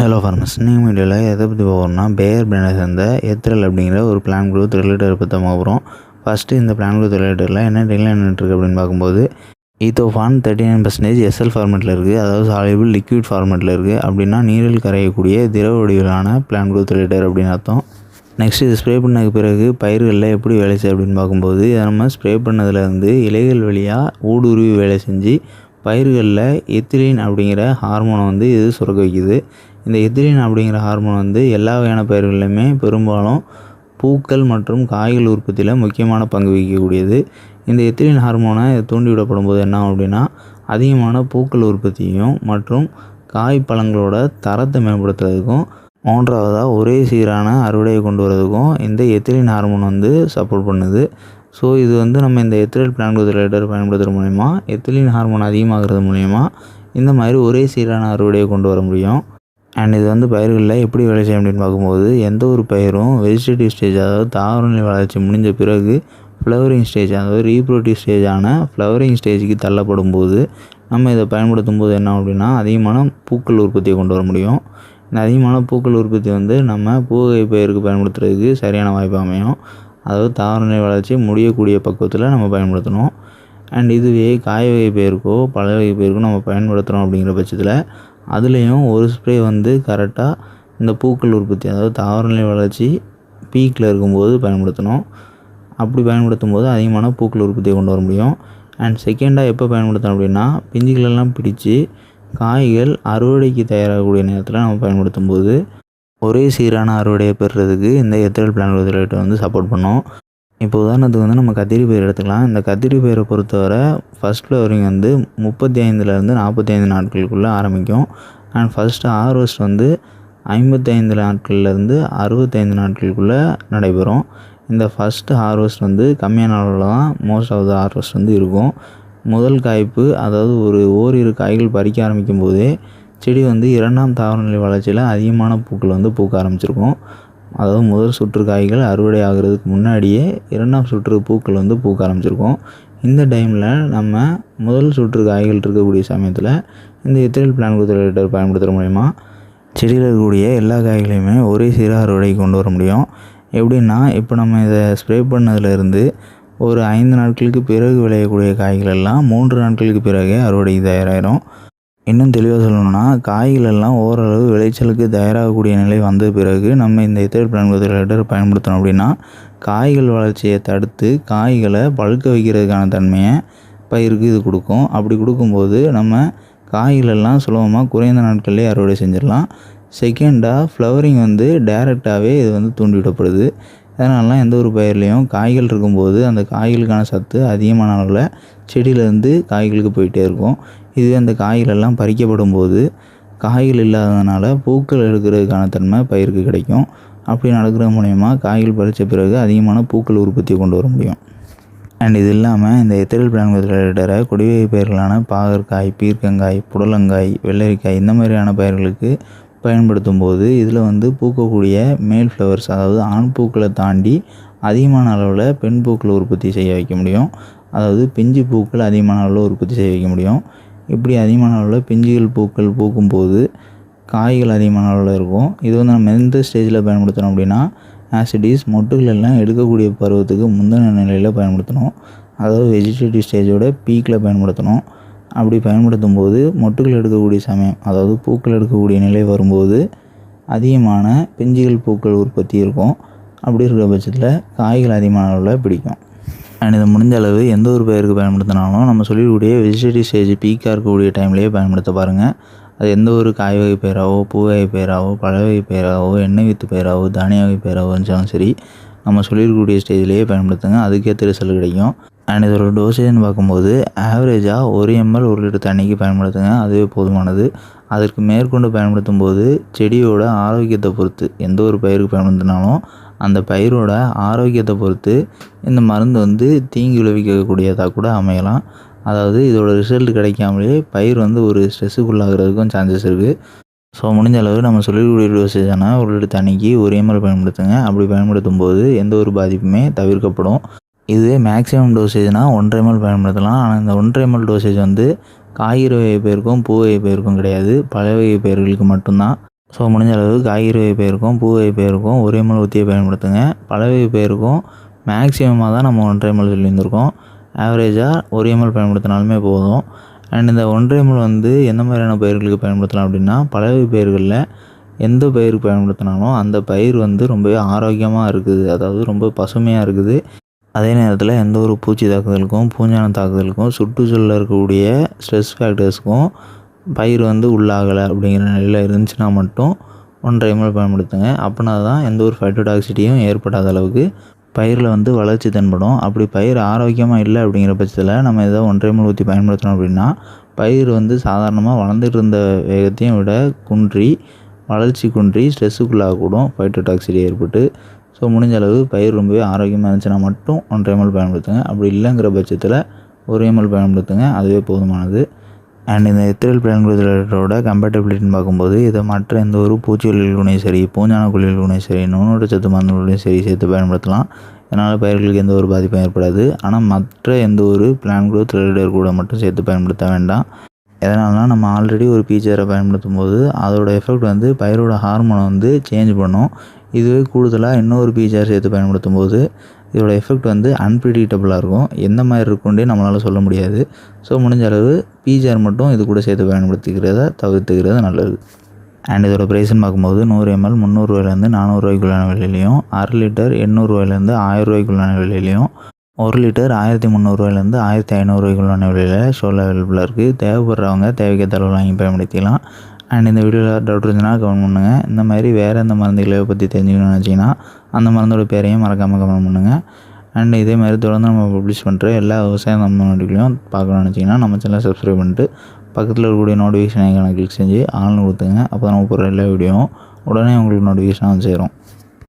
Hello ஃபார்மஸ் நீங்கள் வீடியோவில் எதை பற்றி போகிறோம்னா பேயர் பிராண்டை சேர்ந்த எத்ரல் அப்படிங்கிற ஒரு பிளான் குரூத் ரிலேட்டர் பற்றி போகிறோம் ஃபஸ்ட்டு இந்த பிளான் குரூத் ரிலேட்டரில் என்ன டிக்ளைன் இருக்குது அப்படின்னு பார்க்கும்போது ethephon thirty nine percentage SL ஃபார்மேட்டில் இருக்குது அதாவது சாலிபிள் லிக்விட் ஃபார்மேட்டில் இருக்குது அப்படின்னா நீரில் கரையக்கூடிய திரவ வடிவிலான பிளான் குரூத் ரிலேட்டர் அப்படின்னு அர்த்தம். நெக்ஸ்ட் இது ஸ்ப்ரே பண்ணதுக்கு பிறகு பயிர்களில் எப்படி வேலை செய்யும் அப்படின்னு பார்க்கும்போது இதை நம்ம ஸ்ப்ரே பண்ணதுலேருந்து இலைகள் வழியாக ஊடுருவி வேலை செஞ்சு பயிர்களில் எத்திலின் அப்படிங்கிற ஹார்மோனை வந்து இது சுரக்க வைக்குது. இந்த எத்திலின் அப்படிங்கிற ஹார்மோன் வந்து எல்லா வகையான பயிர்கள்லையுமே பெரும்பாலும் பூக்கள் மற்றும் காய்கள் உற்பத்தியில் முக்கியமான பங்கு வகிக்கக்கூடியது. இந்த எத்திரின் ஹார்மோனை தூண்டிவிடப்படும் போது என்ன அப்படின்னா அதிகமான பூக்கள் உற்பத்தியும் மற்றும் காய் பழங்களோட தரத்தை மேம்படுத்துறதுக்கும் மூன்றாவதாக ஒரே சீரான அறுவடையை கொண்டு வரதுக்கும் இந்த எத்திலின் ஹார்மோன் வந்து சப்போர்ட் பண்ணுது. ஸோ இது வந்து நம்ம இந்த எத்திரல் பிளான் ரிலேட்டர் பயன்படுத்துகிற மூலிமா எத்திலின் ஹார்மோன் அதிகமாகிறது மூலிமா இந்த மாதிரி ஒரே சீரான அறுவடையை கொண்டு வர முடியும். அண்ட் இது வந்து பயிர்களில் எப்படி வேலை செய்யும் அப்படின்னு பார்க்கும்போது எந்த ஒரு பயிரும் வெஜிடேட்டிவ் ஸ்டேஜ் அதாவது தாவரநிலை வளர்ச்சி முடிஞ்ச பிறகு ஃப்ளவரிங் ஸ்டேஜ் அதாவது ரீப்ரோட்டிவ் ஸ்டேஜான ஃப்ளவரிங் ஸ்டேஜுக்கு தள்ளப்படும் போது நம்ம இதை பயன்படுத்தும் போது என்ன அப்படின்னா அதிகமான பூக்கள் உற்பத்தியை கொண்டு வர முடியும். இந்த அதிகமான பூக்கள் உற்பத்தி வந்து நம்ம பூவகை பயிருக்கு பயன்படுத்துறதுக்கு சரியான வாய்ப்பு அமையும். அதாவது தாவரநிலை வளர்ச்சி முடியக்கூடிய பக்குவத்தில் நம்ம பயன்படுத்தணும். அண்ட் இதுவே காய வகை பயிருக்கோ பழ வகை பயிருக்கோ நம்ம பயன்படுத்துகிறோம் அப்படிங்கிற பட்சத்தில் அதுலேயும் ஒரு ஸ்ப்ரே வந்து கரெக்டாக இந்த பூக்கள் உற்பத்தி அதாவது தாவரநிலை வளர்ச்சி பீக்கில் இருக்கும்போது பயன்படுத்தணும். அப்படி பயன்படுத்தும் போது அதிகமான பூக்கள் உற்பத்தியை கொண்டு வர முடியும். அண்ட் செகண்டாக எப்போ பயன்படுத்தணும் அப்படின்னா பிஞ்சுகளெல்லாம் பிடிச்சி காய்கள் அறுவடைக்கு தயாராகக்கூடிய நேரத்தில் நம்ம பயன்படுத்தும் போது ஒரே சீரான அறுவடையை பெறுறதுக்கு இந்த எத்தல் பிளான் வந்து சப்போர்ட் பண்ணும். இப்போ உதாரணத்துக்கு வந்து நம்ம கத்திரி பயிர் எடுத்துக்கலாம். இந்த கத்திரி பயிரை பொறுத்தவரை ஃபஸ்ட் ஃப்ளவரிங் வந்து முப்பத்தி ஐந்துலேருந்து நாற்பத்தி ஐந்து நாட்களுக்குள்ளே ஆரம்பிக்கும். அண்ட் ஃபஸ்ட்டு ஹார்வெஸ்ட் வந்து ஐம்பத்தைந்து நாட்கள்லேருந்து அறுபத்தைந்து நாட்களுக்குள்ளே நடைபெறும். இந்த ஃபஸ்ட்டு ஹார்வெஸ்ட் வந்து கம்மியான அளவில் தான் மோஸ்ட் ஆஃப் த ஹார்வெஸ்ட் வந்து இருக்கும். முதல் காய்ப்பு அதாவது ஒரு ஓரிரு காய்கள் பறிக்க ஆரம்பிக்கும் போதே செடி வந்து இரண்டாம் தாவரநிலை வளர்ச்சியில் அதிகமான பூக்கள் வந்து பூக்க ஆரம்பிச்சிருக்கும். அதாவது முதல் சுற்று காய்கள் அறுவடை ஆகிறதுக்கு முன்னாடியே இரண்டாம் சுற்று பூக்கள் வந்து பூக்க ஆரம்பிச்சிருக்கும். இந்த டைமில் நம்ம முதல் சுற்று காய்கள் இருக்கக்கூடிய சமயத்தில் இந்த எத்திரல் பிளான் குத்தலேட்டர் பயன்படுத்துகிற மூலிமா செடியில் இருக்கக்கூடிய எல்லா காய்களையுமே ஒரே சீராக அறுவடை கொண்டு வர முடியும். எப்படின்னா இப்போ நம்ம இதை ஸ்ப்ரே பண்ணதுலேருந்து ஒரு ஐந்து நாட்களுக்கு பிறகு விளையக்கூடிய காய்கள் எல்லாம் மூன்று நாட்களுக்கு பிறகே அறுவடை தயாராகிடும் இன்னும் தெளிவாக சொல்லணும்னா காய்கள் எல்லாம் ஓரளவு விளைச்சலுக்கு தயாராகக்கூடிய நிலை வந்த பிறகு நம்ம இந்த எத்தேட் பிளான் பயன்படுத்தணும் அப்படின்னா காய்கள் வளர்ச்சியை தடுத்து காய்களை பழுக்க வைக்கிறதுக்கான தன்மையை பயிருக்கு இது கொடுக்கும். அப்படி கொடுக்கும்போது நம்ம காய்களெல்லாம் சுலபமாக குறைந்த நாட்கள்லேயே அறுவடை செஞ்சிடலாம். செகண்டாக ஃப்ளவரிங் வந்து டைரெக்டாகவே இது வந்து தூண்டிவிடப்படுது. அதனாலலாம் எந்த ஒரு பயிர்லேயும் காய்கள் இருக்கும்போது அந்த காய்களுக்கான சத்து அதிகமான அளவில் செடியிலேருந்து காய்களுக்கு போயிட்டே இருக்கும். இதுவே அந்த காய்கள் எல்லாம் பறிக்கப்படும் போது காய்கள் இல்லாததுனால பூக்கள் எடுக்கிறதுக்கான தன்மை பயிருக்கு கிடைக்கும். அப்படி நடக்கிறது மூலயமா காய்கள் பறித்த பிறகு அதிகமான பூக்கள் உற்பத்தி கொண்டு வர முடியும். அண்ட் இது இல்லாமல் இந்த எத்திரல் பிளான் ரிலேட்டரை கொடிவகை பயிர்களான பாகற்காய் பீர்க்கங்காய் புடலங்காய் வெள்ளரிக்காய் இந்த மாதிரியான பயிர்களுக்கு பயன்படுத்தும் போது இதில் வந்து பூக்கக்கூடிய மேல் ஃப்ளவர்ஸ் அதாவது ஆண் பூக்களை தாண்டி அதிகமான அளவில் பெண் பூக்களை உற்பத்தி செய்ய வைக்க முடியும். அதாவது பிஞ்சு பூக்கள் அதிகமான அளவில் உற்பத்தி செய்ய வைக்க முடியும். இப்படி அதிகமான அளவில் பிஞ்சுகள் பூக்கள் பூக்கும்போது காய்கள் அதிகமான அளவில் இருக்கும். இது வந்து நம்ம எந்த ஸ்டேஜில் பயன்படுத்தணும் அப்படின்னா ஆசிடிஸ் மொட்டுகள் எல்லாம் எடுக்கக்கூடிய பருவத்துக்கு முந்தின நிலையில் பயன்படுத்தணும். அதாவது வெஜிடேட்டிவ் ஸ்டேஜோட பீக்கில் பயன்படுத்தணும். அப்படி பயன்படுத்தும் போது மொட்டுகள் எடுக்கக்கூடிய சமயம் அதாவது பூக்கள் எடுக்கக்கூடிய நிலை வரும்போது அதிகமான பிஞ்சுகள் பூக்கள் உற்பத்தி இருக்கும். அப்படி இருக்கிற பட்சத்தில் காய்கள் அதிகமான அளவில் பிடிக்கும். அண்ட் இது முடிஞ்ச அளவு எந்த ஒரு பயிருக்கு பயன்படுத்தினாலும் நம்ம சொல்லக்கூடிய வெஜிடேட்டிவ் ஸ்டேஜ் பீக்காக இருக்கக்கூடிய டைம்லேயே பயன்படுத்த பாருங்கள் அது எந்த ஒரு காய் வகை பெயராகவோ பூ வகை பெயராகவோ பழ வகை பெயராகவோ எண்ணெய் வித்து பெயராகவோ தானிய வகை பெயராகவோ இருந்தாலும் சரி நம்ம சொல்லியிருக்கக்கூடிய ஸ்டேஜ்லேயே பயன்படுத்துங்க. அதுக்கேற்ற ரிசல்ட் கிடைக்கும். அண்ட் இதோட டோசேஜ்னு பார்க்கும்போது ஆவரேஜாக ஒரு எம்எல் ஒரு லிட்டர் தண்ணிக்கு பயன்படுத்துங்க. அதுவே போதுமானது. அதற்கு மேற்கொண்டு பயன்படுத்தும் போது செடியோட ஆரோக்கியத்தை பொறுத்து எந்த ஒரு பயிருக்கு பயன்படுத்தினாலும் அந்த பயிரோட ஆரோக்கியத்தை பொறுத்து இந்த மருந்து வந்து தீங்கு விளைவிக்கக்கூடியதாக கூட அமையலாம். அதாவது இதோட ரிசல்ட் கிடைக்காமலே பயிர் வந்து ஒரு ஸ்ட்ரெஸ்ஸுக்குள்ளாகிறதுக்கும் சான்சஸ் இருக்குது ஸோ முடிஞ்ச அளவு நம்ம சொல்லக்கூடிய டோசேஜான ஒரு லிட்டர் தண்ணிக்கு ஒரு எம்எல் பயன்படுத்துங்க. அப்படி பயன்படுத்தும் போது எந்த ஒரு பாதிப்புமே தவிர்க்கப்படும். இதுவே மேக்ஸிமம் டோசேஜ்னால் ஒன்றரை எம்எல் பயன்படுத்தலாம். ஆனால் இந்த ஒன்றரை எம்எல் டோசேஜ் வந்து காய்கறி வகை பயிருக்கும் பூ வகை பயிருக்கும் கிடையாது. பழ வகை பயிர்களுக்கு மட்டும்தான். ஸோ முடிஞ்ச அளவு காய்கறி வகை பயிருக்கும் பூ வகை பயிருக்கும் ஒரே எம்எல் ஊற்றியை பயன்படுத்துங்க. பல வகை பயிருக்கும். மேக்ஸிமமாக தான் நம்ம ஒன்றரை எம்எல் சொல்லியிருந்திருக்கோம். ஆவரேஜாக ஒரே எம்எல் பயன்படுத்தினாலுமே போதும். அண்ட் இந்த ஒன்றரை எம்எல் வந்து எந்த மாதிரியான பயிர்களுக்கு பயன்படுத்தலாம் அப்படின்னா பல வகை பயிர்களில் எந்த பயிருக்கு பயன்படுத்தினாலும் அந்த பயிர் வந்து ரொம்பவே ஆரோக்கியமாக இருக்குது. அதாவது ரொம்ப பசுமையாக இருக்குது. அதே நேரத்தில் எந்த ஒரு பூச்சி தாக்குதலுக்கும் பூஞ்சான தாக்குதலுக்கும் சுற்றுச்சூழலில் இருக்கக்கூடிய ஸ்ட்ரெஸ் ஃபேக்டர்ஸுக்கும் பயிர் வந்து உள்ளாகலை அப்படிங்கிற நிலையில் இருந்துச்சுன்னா மட்டும் ஒன்றரை எம்எல் பயன்படுத்துங்க. அப்படின்னா தான் எந்த ஒரு ஃபைட்டோடாக்சிட்டியும் ஏற்படாத அளவுக்கு பயிரில் வந்து வளர்ச்சி தென்படும். அப்படி பயிர் ஆரோக்கியமாக இல்லை அப்படிங்கிற பட்சத்தில் நம்ம ஏதோ ஒன்றரை எம்எல் ஊற்றி பயன்படுத்தினோம் அப்படின்னா பயிர் வந்து சாதாரணமாக வளர்ந்துட்டு இருந்த வேகத்தையும் விட குன்றி வளர்ச்சி குன்றி ஸ்ட்ரெஸ்ஸுக்குள்ளாகக்கூடும் ஃபைட்டோடாக்சிட்டி ஏற்பட்டு. ஸோ முடிஞ்ச அளவு பயிர் ரொம்பவே ஆரோக்கியமாக இருந்துச்சுன்னா மட்டும் ஒன்றரை எம்எல் பயன்படுத்துங்க. அப்படி இல்லைங்கிற பட்சத்தில் ஒரு எம்எல் பயன்படுத்துங்க. அதுவே போதுமானது. அண்ட் இந்த எத்திரல் பிளான்குலோட கம்பேட்டபிலிட்டின்னு பார்க்கும்போது இதை மற்ற எந்த ஒரு பூச்சிகளிலும் சரி பூஞ்சான கொல்லிகளுடையும் சரி நுண்ணூட்ட சத்து மருந்துகளையும் சரி சேர்த்து பயன்படுத்தலாம். இதனால் பயிர்களுக்கு எந்த ஒரு பாதிப்பும் ஏற்படாது. ஆனால் மற்ற எந்த ஒரு பிளான் குரோத் ரிலேட்டர் கூட மட்டும் சேர்த்து பயன்படுத்த வேண்டாம். எதனால்னா நம்ம ஆல்ரெடி ஒரு பீச்சரை பயன்படுத்தும் போது அதோட எஃபெக்ட் வந்து பயிரோட ஹார்மோனை வந்து சேஞ்ச் பண்ணும். இதுவே கூடுதலாக இன்னொரு பீச்சர் சேர்த்து பயன்படுத்தும் போது இதோட எஃபெக்ட் வந்து அன்பிரிடிக்டபுளாக இருக்கும். எந்த மாதிரி இருக்குன்றே நம்மளால் சொல்ல முடியாது. ஸோ முடிஞ்ச அளவு பீச்சர் மட்டும் இது கூட சேர்த்து பயன்படுத்திக்கிறத தவிர்த்துக்கிறது நல்லது. அண்ட் இதோட ப்ரைஸ்ன்னு பார்க்கும்போது நூறு எம்எல் முந்நூறுரூவாயிலேருந்து நானூறுரூவாய்க்குள்ளான விலையிலையும் அரை லிட்டர் எண்ணூறுரூவாயிலேருந்து ஆயிரரூவாய்க்குள்ளான விலையிலையும் ஒரு லிட்டர் ஆயிரத்தி முந்நூறுரூவாயிலேருந்து ஆயிரத்தி ஐநூறுரூவாய்க்குள்ளான விலையில் ஷோல் அவைலபிளாக இருக்குது தேவைப்படுறவங்க தேவைக்கேற்ற அளவு வாங்கி பயன்படுத்திக்கலாம். அண்ட் இந்த வீடியோவில் டவுட் இருந்துச்சுன்னா கமெண்ட் பண்ணுங்கள் இந்த மாதிரி வேறு எந்த மருந்துகளை பற்றி தெரிஞ்சுக்கணும்னு வச்சிங்கன்னா அந்த மருந்தோட பேரையும் மறக்காமல் கமெண்ட் பண்ணுங்கள் அண்ட் இதே மாதிரி தொடர்ந்து நம்ம பப்ளிஷ் பண்ணுற எல்லா விவசாய நம்பிக்கைகளையும் பார்க்கணும்னு நினச்சிங்கன்னா நம்ம சேனலை சப்ஸ்கிரைப் பண்ணிட்டு பக்கத்தில் இருக்கக்கூடிய நோட்டிஃபிகேஷன் ஐக்கான கிளிக் செஞ்சு ஆன்லைன் கொடுத்துங்க. அப்போ தான் நம்ம போகிற எல்லா வீடியோவும் உடனே உங்களுக்கு நோட்டிஃபிகேஷனாக வந்து சேரும்.